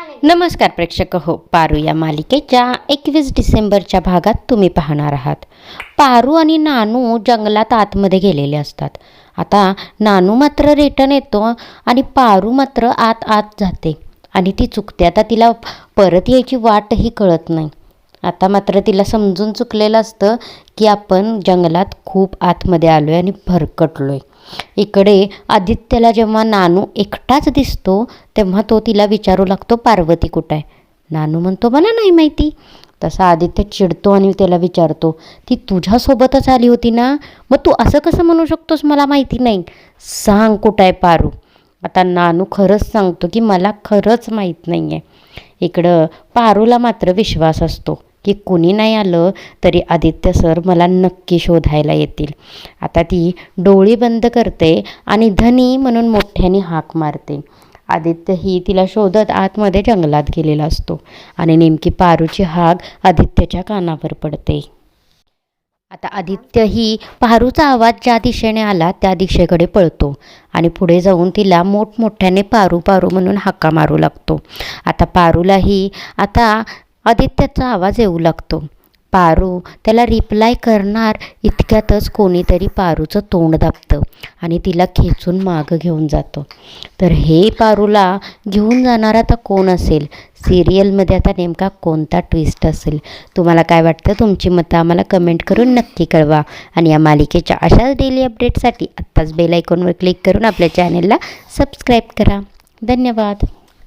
नमस्कार प्रेक्षक हो पारू या मालिकेच्या एकवीस डिसेंबरच्या भागात तुम्ही पाहणार आहात. पारू आणि नानू जंगलात आतमध्ये गेलेले असतात. आता नानू मात्र रिटर्न येतो आणि पारू मात्र आत आत जाते आणि ती चुकते. आता तिला परत यायची वाटही कळत नाही. आता मात्र तिला समजून चुकलेलं असतं की आपण जंगलात खूप आतमध्ये आलो आहे आणि भरकटलो आहे इकडे आदित्यला जेव्हा नानू एकटाच दिसतो तेव्हा तो तिला विचारू लागतो पार्वती कुठं आहे? नानू म्हणतो मला नाही माहिती. तसा आदित्य चिडतो आणि त्याला विचारतो ती तुझ्यासोबतच आली होती ना? मग तू असं कसं म्हणू शकतोस मला माहिती नाही. सांग कुठं आहे पारू? आता नानू खरंच सांगतो की मला खरंच माहीत नाही आहे इकडं पारूला मात्र विश्वास असतो. की कुणी नाही आलं तरी आदित्य सर मला नक्की शोधायला येतील. आता ती डोळी बंद करते आणि धनी म्हणून मोठ्याने हाक मारते. आदित्य ही तिला शोधत आतमध्ये जंगलात गेलेला असतो आणि नेमकी पारूची हाक आदित्यच्या कानावर पडते. आता आदित्य ही पारूचा आवाज ज्या दिशेने आला त्या दिशेकडे पळतो आणि पुढे जाऊन तिला मोठमोठ्याने पारू पारू म्हणून हाका मारू लागतो. आता पारूलाही आता आदित्याचा आवाज येऊ लागतो. पारू त्याला रिप्लाय करणार इतक्यातच कोणीतरी पारूचं तोंड दाबतं आणि तिला खेचून मागं घेऊन जातो. तर हे पारूला घेऊन जाणार आता कोण असेल? सिरियलमध्ये आता नेमका कोणता ट्विस्ट असेल? तुम्हाला काय वाटतं? तुमची मतं आम्हाला कमेंट करून नक्की कळवा. आणि या मालिकेच्या अशाच डेली अपडेटसाठी आत्ताच बेल आयकॉनवर क्लिक करून आपल्या चॅनेलला सबस्क्राईब करा. धन्यवाद.